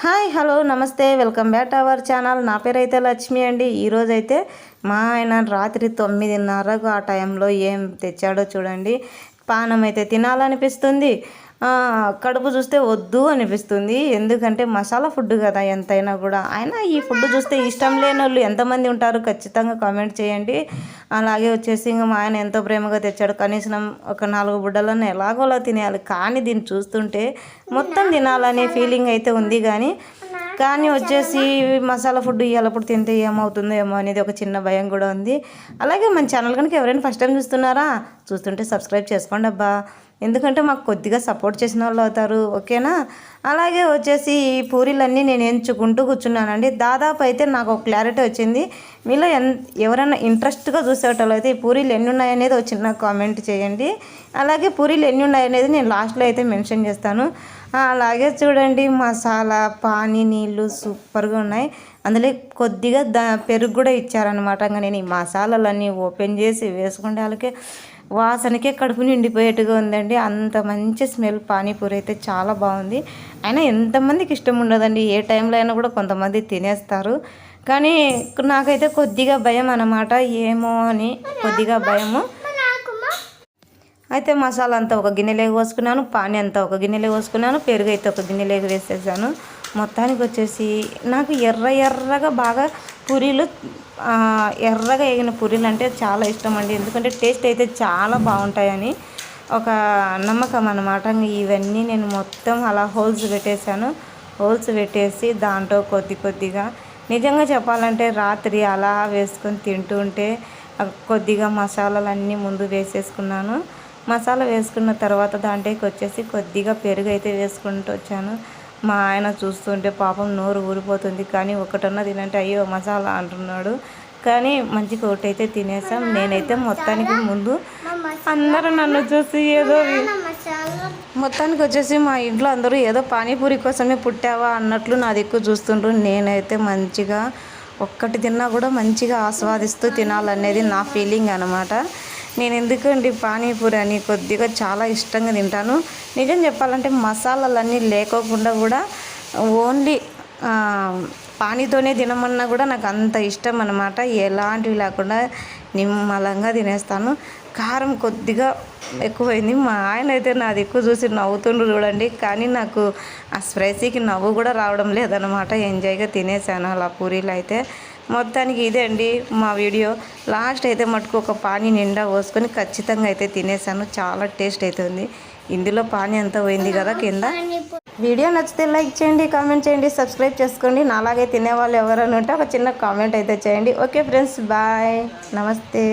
Hi hello నమస్తే welcome back to our channel. నా పేరు అయితే లక్ష్మి అండి. ఈరోజు అయితే మా ఆయన రాత్రి తొమ్మిదిన్నరకు ఆ టైంలో ఏం తెచ్చాడో చూడండి. పానం అయితే తినాలనిపిస్తుంది. కడుపు చూస్తే వద్దు అనిపిస్తుంది. ఎందుకంటే మసాలా ఫుడ్ కదా ఎంతైనా కూడా. అయినా ఈ ఫుడ్ చూస్తే ఇష్టం లేని వాళ్ళు ఎంతమంది ఉంటారు ఖచ్చితంగా కామెంట్ చేయండి. అలాగే వచ్చేసి ఇంకా మా ఆయన ఎంతో ప్రేమగా తెచ్చాడు. కనీసం ఒక నాలుగు బుడ్డలను ఎలాగోలా తినేయాలి. కానీ దీన్ని చూస్తుంటే మొత్తం తినాలనే ఫీలింగ్ అయితే ఉంది. కానీ కానీ వచ్చేసి మసాలా ఫుడ్ ఇవ్వాలప్పుడు తింటే ఏమవుతుందో ఏమో అనేది ఒక చిన్న భయం కూడా ఉంది. అలాగే మన ఛానల్ కనుక ఎవరైనా ఫస్ట్ టైం చూస్తున్నారా చూస్తుంటే సబ్స్క్రైబ్ చేసుకోండి అబ్బా. ఎందుకంటే మాకు కొద్దిగా సపోర్ట్ చేసిన వాళ్ళు అవుతారు ఓకేనా? అలాగే వచ్చేసి ఈ పూరీలన్నీ నేను ఎంచుకుంటూ కూర్చున్నానండి. దాదాపు అయితే నాకు ఒక క్లారిటీ వచ్చింది. మీలో ఎన్ ఎవరైనా ఇంట్రెస్ట్గా చూసేటోళ్ళు అయితే ఈ పూరీలు ఎన్ని ఉన్నాయనేది ఒక చిన్న కామెంట్ చేయండి. అలాగే పూరీలు ఎన్ని ఉన్నాయనేది నేను లాస్ట్లో అయితే మెన్షన్ చేస్తాను. అలాగే చూడండి మసాలా పానీ నీళ్ళు సూపర్గా ఉన్నాయి. అందులో కొద్దిగా దా పెరుగు కూడా ఇచ్చారనమాట ఇంకా నేను ఈ మసాలాలన్నీ ఓపెన్ చేసి వేసుకుంటే వాళ్ళకి వాసనకే కడుపు నిండిపోయేట్టుగా ఉందండి. అంత మంచి స్మెల్ పానీపూరి అయితే చాలా బాగుంది. అయినా ఎంతమందికి ఇష్టం ఉండదండి. ఏ టైంలో అయినా కూడా కొంతమంది తినేస్తారు. కానీ నాకైతే కొద్దిగా భయం అన్నమాట. ఏమో అని కొద్దిగా భయము. అయితే మసాలా అంతా ఒక గిన్నెలోకి పోసుకున్నాను పానీ అంతా ఒక గిన్నెలో పోసుకున్నాను పెరుగు అయితే ఒక గిన్నెలోకి వేసేసాను. మొత్తానికి వచ్చేసి నాకు ఎర్ర ఎర్రగా బాగా పూరీలు ఎర్రగా వేగిన పూరీలు అంటే చాలా ఇష్టం అండి. ఎందుకంటే టేస్ట్ అయితే చాలా బాగుంటాయని ఒక నమ్మకం అన్నమాట. ఇవన్నీ నేను మొత్తం అలా హోల్స్ పెట్టేశాను. హోల్స్ పెట్టేసి దాంట్లో కొద్ది కొద్దిగా నిజంగా చెప్పాలంటే రాత్రి అలా వేసుకొని తింటూ ఉంటే కొద్దిగా మసాలాలన్నీ ముందు వేసేసుకున్నాను. మసాలా వేసుకున్న తర్వాత దాంట్లోకి వచ్చేసి కొద్దిగా పెరుగు అయితే వేసుకుంటూ వచ్చాను. మా ఆయన చూస్తుంటే పాపం నోరు ఊరిపోతుంది. కానీ ఒకటన్నా తినంటే అయ్యో మసాలా అంటున్నాడు. కానీ మంచిగా ఒకటి అయితే తినేసాం. నేనైతే మొత్తానికి ముందు అందరూ నన్ను చూసి ఏదో మొత్తానికి వచ్చేసి మా ఇంట్లో అందరూ ఏదో పానీపూరి కోసమే పుట్టావా అన్నట్లు నా దిక్కు చూస్తుండ్రు. నేనైతే మంచిగా ఒక్కటి తిన్నా కూడా మంచిగా ఆస్వాదిస్తూ తినాలనేది నా ఫీలింగ్ అనమాట నేను ఎందుకండి పానీపూరి అని కొద్దిగా చాలా ఇష్టంగా తింటాను. నిజం చెప్పాలంటే మసాలాలన్నీ లేకోకుండా కూడా ఓన్లీ పానీతోనే తినమన్నా కూడా నాకు అంత ఇష్టం అనమాట ఎలాంటివి లేకుండా నిమ్మలంగా తినేస్తాను. కారం కొద్దిగా ఎక్కువైంది. మా ఆయన అయితే నాది ఎక్కువ చూసి నవ్వుతుండ్రు చూడండి. కానీ నాకు ఆ స్ప్రైసీకి నవ్వు కూడా రావడం లేదనమాట ఎంజాయ్గా తినేసాను అలా పూరీలు అయితే. మొత్తానికి ఇదే అండి మా వీడియో. లాస్ట్ అయితే మటుకు ఒక పానీ నిండా పోసుకొని ఖచ్చితంగా అయితే తినేసాను. చాలా టేస్ట్ అవుతుంది ఇందులో పానీ అంతా పోయింది కదా కింద. వీడియో నచ్చితే లైక్ చేయండి కామెంట్ చేయండి సబ్స్క్రైబ్ చేసుకోండి. నాలాగే తినేవాళ్ళు ఎవరైనా ఉంటే ఒక చిన్న కామెంట్ అయితే చేయండి. Okay friends bye. నమస్తే.